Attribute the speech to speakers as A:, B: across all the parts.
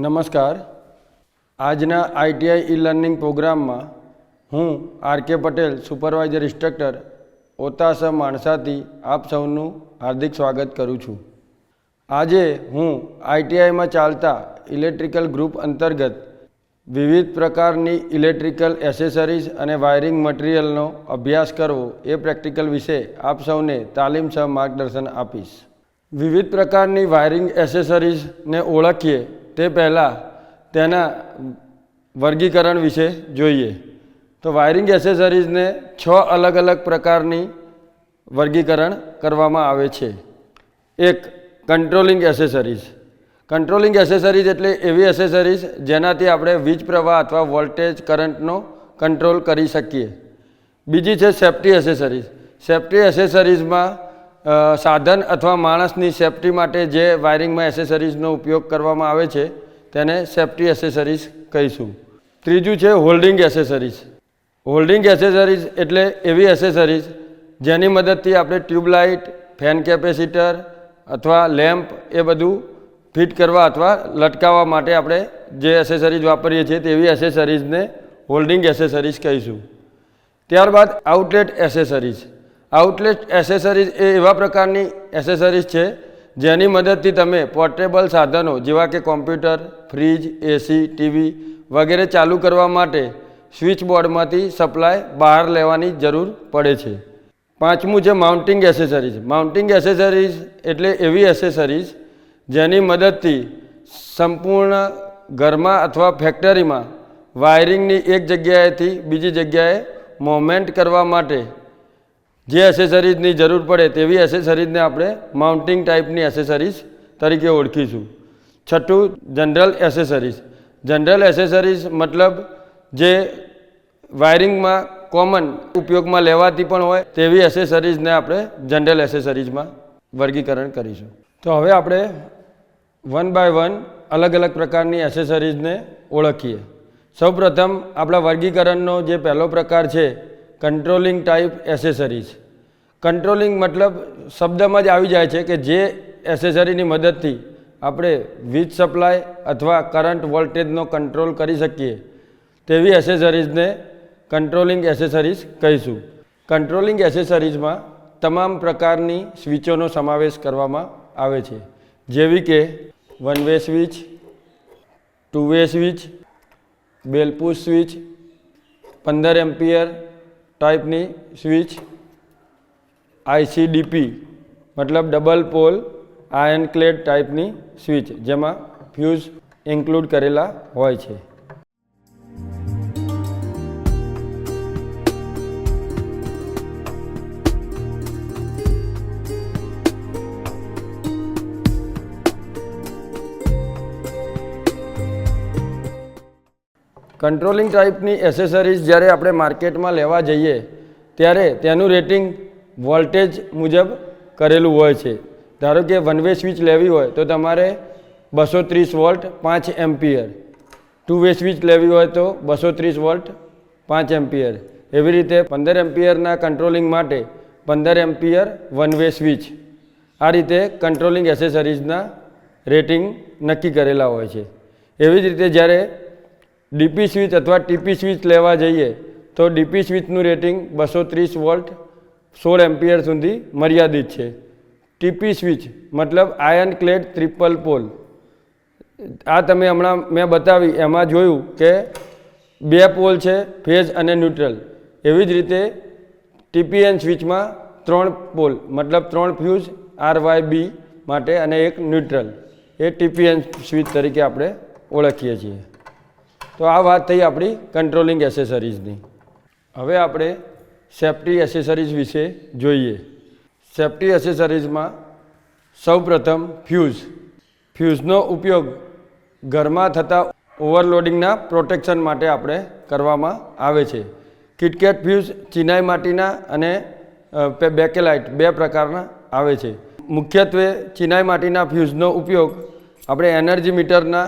A: નમસ્કાર. આજના ITI e learning પ્રોગ્રામમાં હું R K Patel, supervisor instructor ઓતાસ માણસાથી આપ સૌનું હાર્દિક સ્વાગત કરું છું. આજે હું આઈટીઆઈમાં ચાલતા ઇલેક્ટ્રિકલ ગ્રુપ અંતર્ગત વિવિધ પ્રકારની ઇલેક્ટ્રિકલ એસેસરીઝ અને વાયરિંગ મટીરિયલનો અભ્યાસ કરવો એ પ્રેક્ટિકલ વિશે આપ સૌને તાલીમ સહ માર્ગદર્શન આપીશ. વિવિધ પ્રકારની વાયરિંગ એસેસરીઝને ઓળખીએ તે પહેલાં તેના વર્ગીકરણ વિશે જોઈએ. તો વાયરિંગ એસેસરીઝને છ અલગ અલગ પ્રકારની વર્ગીકરણ કરવામાં આવે છે. એક, કંટ્રોલિંગ એસેસરીઝ. કંટ્રોલિંગ એસેસરીઝ એટલે એવી એસેસરીઝ જેનાથી આપણે વીજ પ્રવાહ અથવા વોલ્ટેજ કરંટનો કંટ્રોલ કરી શકીએ. બીજી છે સેફ્ટી એસેસરીઝ. સેફ્ટી એસેસરીઝમાં સાધન અથવા માણસની સેફ્ટી માટે જે વાયરિંગમાં એસેસરીઝનો ઉપયોગ કરવામાં આવે છે, તેને સેફ્ટી એસેસરીઝ કહીશું. ત્રીજું છે હોલ્ડિંગ એસેસરીઝ. હોલ્ડિંગ એસેસરીઝ એટલે એવી એસેસરીઝ જેની મદદથી આપણે ટ્યુબલાઇટ, ફેન કેપેસિટર અથવા લેમ્પ એ બધું ફિટ કરવા અથવા લટકાવવા માટે આપણે જે એસેસરીઝ વાપરીએ છીએ તેવી એસેસરીઝને હોલ્ડિંગ એસેસરીઝ કહીશું. ત્યારબાદ આઉટલેટ એસેસરીઝ. આઉટલેટ એસેસરીઝ એ એવા પ્રકારની એસેસરીઝ છે, જેની મદદથી તમે પોર્ટેબલ સાધનો જેવા કે કોમ્પ્યુટર ફ્રીજ એસી ટીવી વગેરે ચાલુ કરવા માટે સ્વિચ બોર્ડમાંથી સપ્લાય બહાર લેવાની જરૂર પડે છે. પાંચમું છે માઉન્ટિંગ એસેસરીઝ માઉન્ટિંગ એસેસરીઝ એટલે એવી એસેસરીઝ જેની મદદથી સંપૂર્ણ ઘરમાં અથવા ફેક્ટરીમાં વાયરિંગની એક જગ્યાએથી બીજી જગ્યાએ મોમેન્ટ કરવા માટે જે એસેસરીઝની જરૂર પડે તેવી એસેસરીઝને આપણે માઉન્ટિંગ ટાઈપની એસેસરીઝ તરીકે ઓળખીશું. છઠ્ઠું જનરલ એસેસરીઝ જનરલ એસેસરીઝ મતલબ જે વાયરિંગમાં કોમન ઉપયોગમાં લેવાતી પણ હોય તેવી એસેસરીઝને આપણે જનરલ એસેસરીઝમાં વર્ગીકરણ કરીશું. તો હવે આપણે વન બાય વન અલગ અલગ પ્રકારની એસેસરીઝને ઓળખીએ. સૌપ્રથમ આપણા વર્ગીકરણનો જે પહેલો પ્રકાર છે કંટ્રોલિંગ ટાઈપ એસેસરીઝ કંટ્રોલિંગ મતલબ શબ્દમાં જ આવી જાય છે કે જે એસેસરીની મદદથી આપણે વીજ સપ્લાય અથવા કરંટ વોલ્ટેજનો કંટ્રોલ કરી શકીએ. તેવી એસેસરીઝને કંટ્રોલિંગ એસેસરીઝ કહીશું. કંટ્રોલિંગ એસેસરીઝમાં તમામ પ્રકારની સ્વિચોનો સમાવેશ કરવામાં આવે છે. જેવી કે one way switch two way switch bell push switch પંદર એમ્પિયર ટાઈપની સ્વિચ આઈસીડીપી મતલબ ડબલ પોલ આયન ક્લેડ ટાઈપની સ્વિચ, જેમાં ફ્યુઝ ઇન્ક્લુડ કરેલા હોય છે. કંટ્રોલિંગ ટાઈપની એસેસરીઝ જ્યારે આપણે માર્કેટમાં લેવા જઈએ, ત્યારે તેનું રેટિંગ વોલ્ટેજ મુજબ કરેલું હોય છે. ધારો કે વન વે સ્વિચ લેવી હોય, તો તમારે બસો ત્રીસ વોલ્ટ પાંચ એમ્પિયર. ટુ વે સ્વિચ લેવી હોય, તો બસો ત્રીસ વોલ્ટ પાંચ એમ્પિયર. એવી રીતે પંદર એમ્પિયરના કંટ્રોલિંગ માટે પંદર એમ્પિયર વન વે સ્વિચ આ રીતે કંટ્રોલિંગ એસેસરીઝના રેટિંગ નક્કી કરેલા હોય છે. એવી જ રીતે જ્યારે ડીપી સ્વિચ અથવા ટીપી સ્વિચ લેવા જઈએ, તો ડીપી સ્વિચનું રેટિંગ બસો ત્રીસ વોલ્ટ સોળ એમ્પિયર સુધી મર્યાદિત છે. ટીપી સ્વિચ મતલબ આયર્ન ક્લેડ ટ્રિપલ પોલ. આ તમે હમણાં મેં બતાવી, એમાં જોયું કે બે પોલ છે, ફેઝ અને ન્યુટ્રલ. એવી જ રીતે ટીપીએન સ્વિચમાં ત્રણ પોલ, મતલબ ત્રણ ફ્યુઝ, આર વાય બી માટે અને એક ન્યુટ્રલ. એ ટીપીએન સ્વિચ તરીકે આપણે ઓળખીએ છીએ. તો આ વાત થઈ આપણી કંટ્રોલિંગ એસેસરીઝની હવે આપણે સેફ્ટી એસેસરીઝ વિશે જોઈએ. સેફ્ટી એસેસરીઝમાં સૌપ્રથમ ફ્યુઝ ફ્યુઝનો ઉપયોગ ઘરમાં થતા ઓવરલોડિંગના પ્રોટેક્શન માટે આપણે કરવામાં આવે છે. કિટકેટ ફ્યુઝ ચિનાઈ માટીના અને બેકેલાઇટ બે પ્રકારના આવે છે. મુખ્યત્વે ચિનાઈ માટીના ફ્યુઝનો ઉપયોગ આપણે એનર્જી મીટરના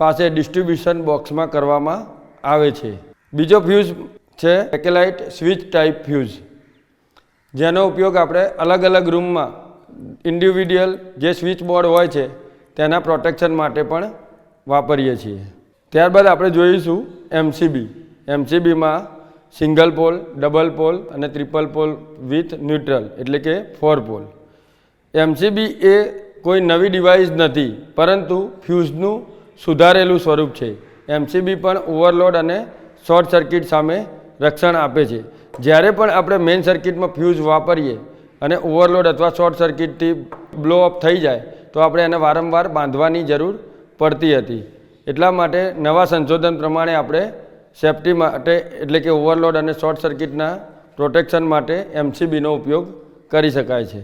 A: પાસે ડિસ્ટ્રીબ્યુશન બોક્સમાં કરવામાં આવે છે. બીજો ફ્યુઝ છે એકેલાઇટ સ્વિચ ટાઈપ ફ્યુઝ. જેનો ઉપયોગ આપણે અલગ અલગ રૂમમાં ઇન્ડિવિડ્યુઅલ જે સ્વિચ બોર્ડ હોય છે તેના પ્રોટેક્શન માટે પણ વાપરીએ છીએ. ત્યારબાદ આપણે જોઈશું એમસીબી. એમસીબીમાં સિંગલ પોલ, ડબલ પોલ અને ટ્રિપલ પોલ વિથ ન્યુટ્રલ, એટલે કે ફોર પોલ. એમસીબી એ કોઈ નવી ડિવાઇસ નથી, પરંતુ ફ્યુઝનું સુધારેલું સ્વરૂપ છે. એમસીબી પણ ઓવરલોડ અને શોર્ટ સર્કિટ સામે રક્ષણ આપે છે. જ્યારે પણ આપણે મેઇન સર્કિટમાં ફ્યુઝ વાપરીએ અને ઓવરલોડ અથવા શોર્ટ સર્કિટથી બ્લો અપ થઈ જાય, તો આપણે એને વારંવાર બાંધવાની જરૂર પડતી હતી. એટલા માટે નવા સંશોધન પ્રમાણે આપણે સેફટી માટે, એટલે કે ઓવરલોડ અને શોર્ટ સર્કિટના પ્રોટેક્શન માટે એમસીબીનો ઉપયોગ કરી શકાય છે.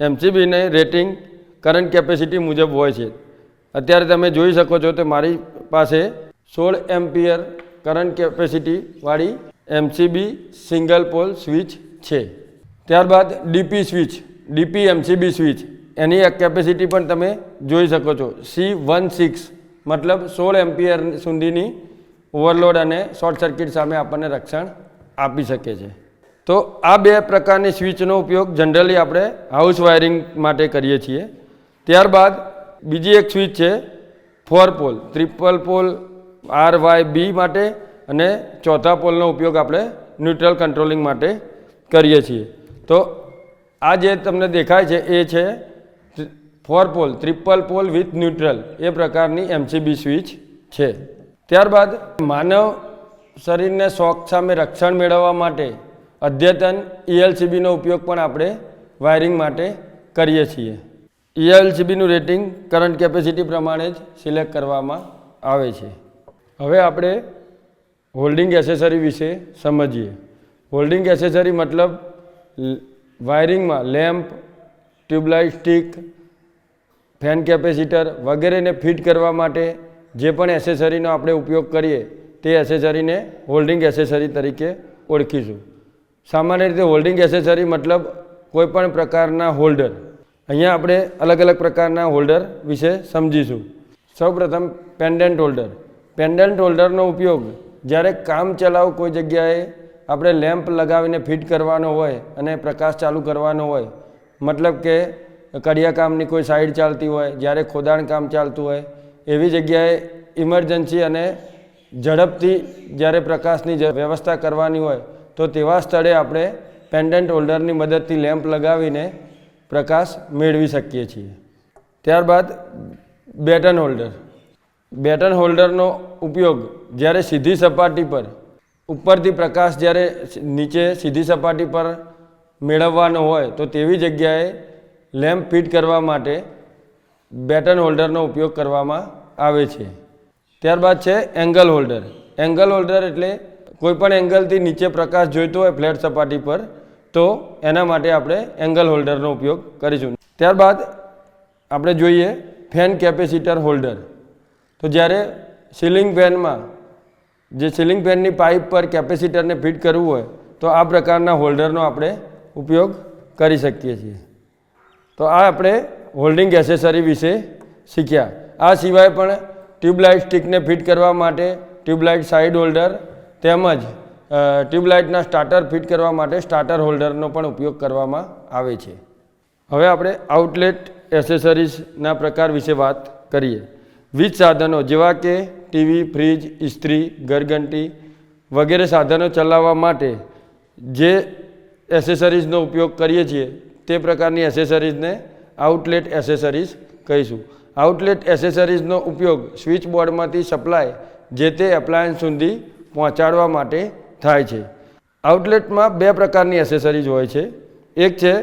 A: એમસીબીને રેટિંગ કરંટ કેપેસિટી મુજબ હોય છે. અત્યારે તમે જોઈ શકો છો તો મારી પાસે સોળ એમ્પિયર કરંટ કેપેસિટીવાળી એમસીબી સિંગલ પોલ સ્વિચ છે. ત્યારબાદ DP switch DP MCB switch એની કેપેસિટી પણ તમે જોઈ શકો છો. સી વન સિક્સ મતલબ સોળ એમ્પિયર સુધીની ઓવરલોડ અને શોર્ટ સર્કિટ સામે આપણને રક્ષણ આપી શકે છે. તો આ બે પ્રકારની સ્વિચનો ઉપયોગ જનરલી આપણે હાઉસ વાયરિંગ માટે કરીએ છીએ. ત્યારબાદ બીજી એક સ્વિચ છે four pole triple pole R Y B માટે અને ચોથા પોલનો ઉપયોગ આપણે ન્યુટ્રલ કંટ્રોલિંગ માટે કરીએ છીએ. તો આ જે તમને દેખાય છે એ છે four pole triple pole with neutral એ પ્રકારની એમસીબી સ્વિચ છે. ત્યારબાદ માનવ શરીરને શોખ સામે રક્ષણ મેળવવા માટે અદ્યતન ઈએલસીબીનો ઉપયોગ પણ આપણે વાયરિંગ માટે કરીએ છીએ. ઈએલસીબીનું રેટિંગ કરંટ કેપેસિટી પ્રમાણે જ સિલેક્ટ કરવામાં આવે છે. હવે આપણે હોલ્ડિંગ એસેસરી વિશે સમજીએ. હોલ્ડિંગ એસેસરી મતલબ વાયરિંગમાં lamp tubelight stick fan capacitor વગેરેને ફિટ કરવા માટે જે પણ એસેસરીનો આપણે ઉપયોગ કરીએ તે એસેસરીને હોલ્ડિંગ એસેસરી તરીકે ઓળખીશું. સામાન્ય રીતે હોલ્ડિંગ એસેસરી મતલબ કોઈપણ પ્રકારના હોલ્ડર અહીંયા આપણે અલગ અલગ પ્રકારના હોલ્ડર વિશે સમજીશું. સૌપ્રથમ પેન્ડન્ટ હોલ્ડર પેન્ડન્ટ હોલ્ડરનો ઉપયોગ જ્યારે કામ ચલાવ કોઈ જગ્યાએ આપણે લેમ્પ લગાવીને ફિટ કરવાનો હોય અને પ્રકાશ ચાલુ કરવાનો હોય, મતલબ કે કડિયા કામની કોઈ સાઈડ ચાલતી હોય, જ્યારે ખોદાણ કામ ચાલતું હોય, એવી જગ્યાએ ઇમરજન્સી અને ઝડપથી જ્યારે પ્રકાશની વ્યવસ્થા કરવાની હોય, તો તેવા સ્થળે આપણે પેન્ડન્ટ હોલ્ડરની મદદથી લેમ્પ લગાવીને પ્રકાશ મેળવી શકીએ છીએ. ત્યારબાદ બેટન હોલ્ડર. બેટન હોલ્ડરનો ઉપયોગ જ્યારે સીધી સપાટી પર, ઉપરથી પ્રકાશ જ્યારે નીચે સીધી સપાટી પર મેળવવાનો હોય, તો તેવી જગ્યાએ લેમ્પ ફિટ કરવા માટે બેટન હોલ્ડરનો ઉપયોગ કરવામાં આવે છે. ત્યારબાદ છે એંગલ હોલ્ડર. એંગલ હોલ્ડર એટલે કોઈપણ એંગલથી નીચે પ્રકાશ જોઈતો હોય, ફ્લેટ સપાટી પર તો એના માટે આપણે એંગલ હોલ્ડરનો ઉપયોગ કરીશું. ત્યારબાદ આપણે જોઈએ ફેન કેપેસિટર હોલ્ડર તો જ્યારે સીલિંગ ફેનમાં જે સીલિંગ ફેનની પાઇપ પર કેપેસિટરને ફિટ કરવું હોય, તો આ પ્રકારના હોલ્ડરનો આપણે ઉપયોગ કરી શકીએ છીએ. તો આ આપણે હોલ્ડિંગ એસેસરી વિશે શીખ્યા. આ સિવાય પણ ટ્યુબલાઇટ સ્ટિકને ફિટ કરવા માટે ટ્યુબલાઇટ સાઇડ હોલ્ડર તેમજ ટ્યુબલાઇટના સ્ટાર્ટર ફિટ કરવા માટે સ્ટાર્ટર હોલ્ડરનો પણ ઉપયોગ કરવામાં આવે છે. હવે આપણે આઉટલેટ એસેસરીઝના પ્રકાર વિશે વાત કરીએ. વીજ સાધનો જેવા કે ટીવી, ફ્રીજ, ઇસ્ત્રી, ઘરઘંટી વગેરે સાધનો ચલાવવા માટે જે એસેસરીઝનો ઉપયોગ કરીએ છીએ તે પ્રકારની એસેસરીઝને આઉટલેટ એસેસરીઝ કહીશું. આઉટલેટ એસેસરીઝનો ઉપયોગ સ્વિચ બોર્ડમાંથી સપ્લાય જે તે એપ્લાયન્સ સુધી પહોંચાડવા માટે થાય છે. આઉટલેટમાં બે પ્રકારની એસેસરીઝ હોય છે. એક છે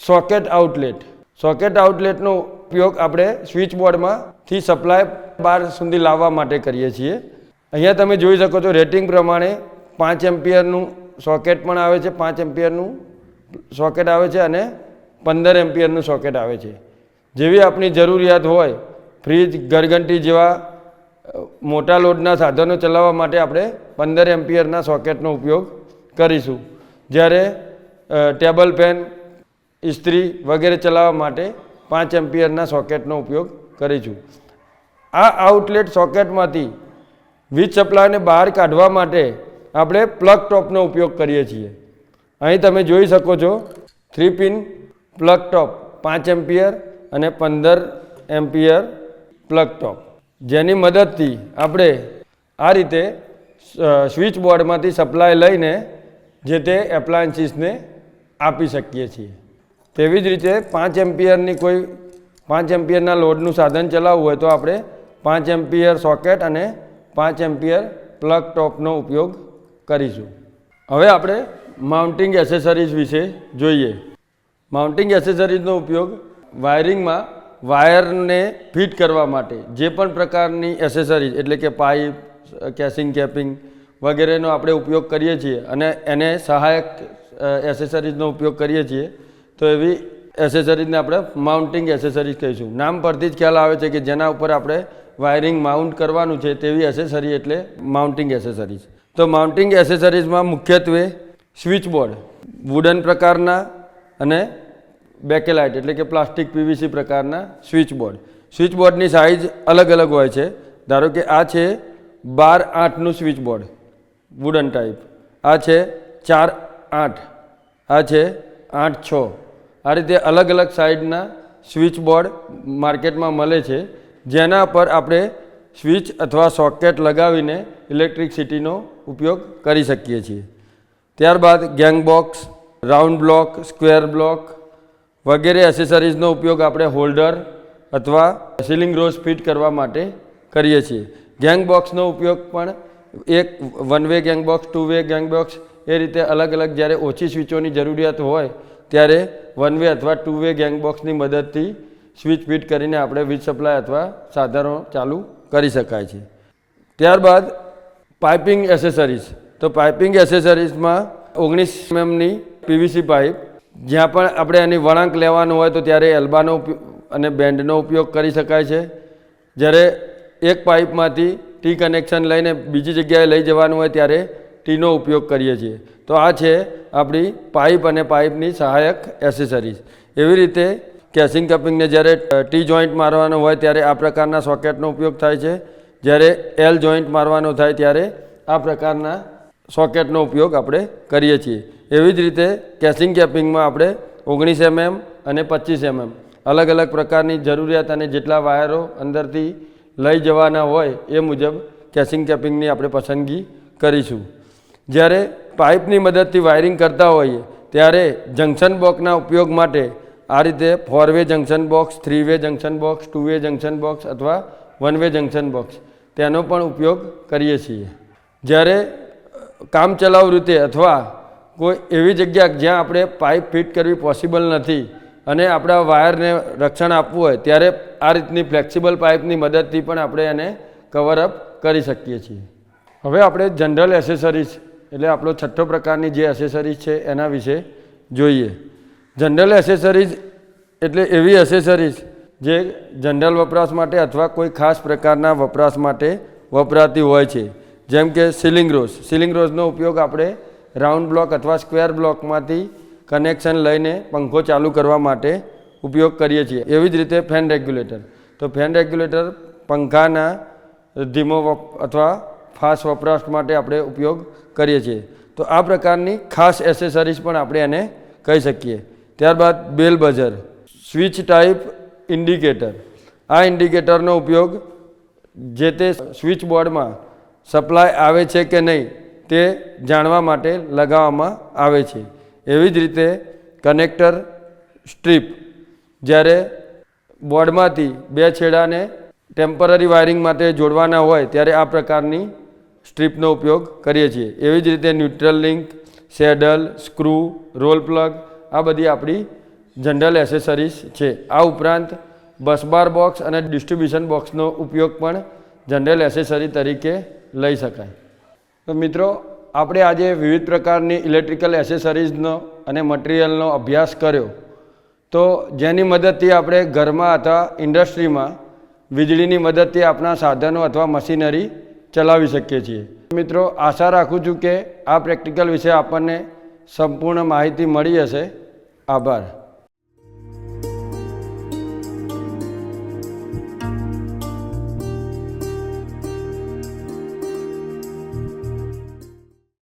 A: સોકેટ આઉટલેટ સોકેટ આઉટલેટનો ઉપયોગ આપણે સ્વિચ બોર્ડમાંથી સપ્લાય બાર સુધી લાવવા માટે કરીએ છીએ. અહીંયા તમે જોઈ શકો છો રેટિંગ પ્રમાણે પાંચ એમ્પિયરનું સોકેટ પણ આવે છે, પાંચ એમ્પિયરનું સોકેટ આવે છે અને પંદર એમ્પિયરનું સોકેટ આવે છે. જેવી આપણી જરૂરિયાત હોય ફ્રીજ ઘરઘંટી જેવા મોટા લોડના સાધનો ચલાવવા માટે આપણે પંદર એમ્પિયરના સોકેટનો ઉપયોગ કરીશું. જ્યારે ટેબલ ફેન, ઇસ્ત્રી વગેરે ચલાવવા માટે પાંચ એમ્પિયરના સોકેટનો ઉપયોગ કરીશું. આ આઉટલેટ સોકેટમાંથી વીજ સપ્લાયને બહાર કાઢવા માટે આપણે પ્લગ ટોપનો ઉપયોગ કરીએ છીએ. અહીં તમે જોઈ શકો છો, થ્રી પિન, પ્લગ ટોપ પાંચ એમ્પિયર અને પંદર એમ્પિયર પ્લગ ટોપ. જેની મદદથી આપણે આ રીતે સ્વિચ બોર્ડમાંથી સપ્લાય લઈને જે તે એપ્લાયન્સીસને આપી શકીએ છીએ. તેવી જ રીતે પાંચ એમ્પિયરની કોઈ, પાંચ એમ્પિયરના લોડનું સાધન ચલાવવું હોય તો આપણે પાંચ એમ્પિયર સોકેટ અને પાંચ એમ્પિયર પ્લગ ટોપનો ઉપયોગ કરીશું. હવે આપણે માઉન્ટિંગ એસેસરીઝ વિશે જોઈએ. માઉન્ટિંગ એસેસરીઝનો ઉપયોગ વાયરિંગમાં વાયરને ફિટ કરવા માટે જે પણ પ્રકારની એસેસરીઝ એટલે કે પાઇપ કેસિંગ કેપિંગ વગેરેનો આપણે ઉપયોગ કરીએ છીએ અને એને સહાયક એસેસરીઝનો ઉપયોગ કરીએ છીએ, તો એવી એસેસરીઝને આપણે માઉન્ટિંગ એસેસરીઝ કહીશું. નામ પરથી જ ખ્યાલ આવે છે કે જેના ઉપર આપણે વાયરિંગ માઉન્ટ કરવાનું છે તેવી એસેસરી એટલે માઉન્ટિંગ એસેસરીઝ તો માઉન્ટિંગ એસેસરીઝમાં મુખ્યત્વે સ્વિચ બોર્ડ વુડન પ્રકારના અને બેકેલાઇટ એટલે કે પ્લાસ્ટિક પીવીસી પ્રકારના સ્વિચ બોર્ડ સ્વિચ બોર્ડની સાઇઝ અલગ અલગ હોય છે. ધારો કે આ છે બાર આઠનું સ્વિચ બોર્ડ વુડન ટાઈપ આ છે ચાર આઠ, આ છે આઠ છ. આ રીતે અલગ અલગ સાઇઝના સ્વિચ બોર્ડ માર્કેટમાં મળે છે. જેના પર આપણે સ્વિચ અથવા સોકેટ લગાવીને ઇલેક્ટ્રિકસિટીનો ઉપયોગ કરી શકીએ છીએ. ત્યારબાદ gang box, round block, square block વગેરે એસેસરીઝનો ઉપયોગ આપણે હોલ્ડર અથવા સીલિંગ રોઝ ફિટ કરવા માટે કરીએ છીએ. ગેંગ બોક્સનો ઉપયોગ પણ એક one way gang box two way gang box એ રીતે અલગ અલગ જ્યારે ઓછી સ્વિચોની જરૂરિયાત હોય ત્યારે વન વે અથવા ટુ વે ગેંગ બોક્સની મદદથી સ્વિચ ફિટ કરીને આપણે વીજ સપ્લાય અથવા સાધનો ચાલુ કરી શકાય છે. ત્યારબાદ પાઇપિંગ એસેસરીઝ તો પાઇપિંગ એસેસરીઝમાં ઓગણીસ એમએમની પીવીસી પાઇપ જ્યાં પણ આપણે એની વળાંક લેવાનું હોય તો ત્યારે એલ્બાનો અને બેન્ડનો ઉપયોગ કરી શકાય છે. જ્યારે એક પાઇપમાંથી ટી કનેક્શન લઈને બીજી જગ્યાએ લઈ જવાનું હોય ત્યારે ટીનો ઉપયોગ કરીએ છીએ. તો આ છે આપણી પાઇપ અને પાઇપની સહાયક એસેસરીઝ એવી રીતે કેસિંગ કપિંગને જ્યારે ટી જોઈન્ટ મારવાનો હોય ત્યારે આ પ્રકારના સોકેટનો ઉપયોગ થાય છે. જ્યારે એલ જોઈન્ટ મારવાનો થાય ત્યારે આ પ્રકારના સોકેટનો ઉપયોગ આપણે કરીએ છીએ. એવી જ રીતે કેસિંગ કેપિંગમાં આપણે ઓગણીસ એમએમ અને પચીસ એમએમ. અલગ અલગ પ્રકારની જરૂરિયાત અને જેટલા વાયરો અંદરથી લઈ જવાના હોય એ મુજબ કેસિંગ કેપિંગની આપણે પસંદગી કરીશું. જ્યારે પાઇપની મદદથી વાયરિંગ કરતા હોઈએ, ત્યારે જંક્શન બોક્સના ઉપયોગ માટે આ રીતે four way junction box three way junction box two way junction box અથવા વન વે જંક્શન બોક્સ તેનો પણ ઉપયોગ કરીએ છીએ. જ્યારે કામચલાઉ રીતે અથવા કોઈ એવી જગ્યા જ્યાં આપણે પાઇપ ફિટ કરવી પોસિબલ નથી અને આપણા વાયરને રક્ષણ આપવું હોય, ત્યારે આ રીતની ફ્લેક્સિબલ પાઇપની મદદથી પણ આપણે એને કવરઅપ કરી શકીએ છીએ. હવે આપણે જનરલ એસેસરીઝ એટલે આપણો છઠ્ઠો પ્રકારની જે એસેસરીઝ છે એના વિશે જોઈએ. જનરલ એસેસરીઝ એટલે એવી એસેસરીઝ જે જનરલ વપરાશ માટે અથવા કોઈ ખાસ પ્રકારના વપરાશ માટે વપરાતી હોય છે. જેમ કે સિલિંગ રોઝ સીલિંગ રોઝનો ઉપયોગ આપણે રાઉન્ડ બ્લોક અથવા સ્ક્વેર બ્લોકમાંથી કનેક્શન લઈને પંખો ચાલુ કરવા માટે ઉપયોગ કરીએ છીએ. એવી જ રીતે ફેન રેગ્યુલેટર. તો ફેન રેગ્યુલેટર પંખાના ધીમો અથવા ફાસ્ટ વપરાશ માટે આપણે ઉપયોગ કરીએ છીએ. તો આ પ્રકારની ખાસ એસેસરીઝ પણ આપણે એને કહી શકીએ. ત્યારબાદ bell buzzer, switch type indicator. આ ઇન્ડિકેટરનો ઉપયોગ જે તે સ્વિચ બોર્ડમાં સપ્લાય આવે છે કે નહીં તે જાણવા માટે લગાવવામાં આવે છે. એવી જ રીતે કનેક્ટર સ્ટ્રીપ જ્યારે બોર્ડમાંથી બે છેડાને ટેમ્પરરી વાયરિંગ માટે જોડવાના હોય ત્યારે આ પ્રકારની સ્ટ્રીપનો ઉપયોગ કરીએ છીએ. એવી જ રીતે neutral link, saddle, screw, rawl plug આ બધી આપણી જનરલ એસેસરીઝ છે. આ ઉપરાંત બસબાર બોક્સ અને ડિસ્ટ્રીબ્યુશન બોક્સનો ઉપયોગ પણ જનરલ એસેસરી તરીકે લઈ શકાય. તો મિત્રો, આપણે આજે વિવિધ પ્રકારની ઇલેક્ટ્રિકલ એસેસરીઝનો અને મટીરિયલનો અભ્યાસ કર્યો. તો જેની મદદથી આપણે ઘરમાં અથવા ઇન્ડસ્ટ્રીમાં વીજળીની મદદથી આપણા સાધનો અથવા મશીનરી ચલાવી શકીએ છીએ. મિત્રો, આશા રાખું છું કે આ પ્રેક્ટિકલ વિશે આપણને સંપૂર્ણ માહિતી મળી હશે. આભાર.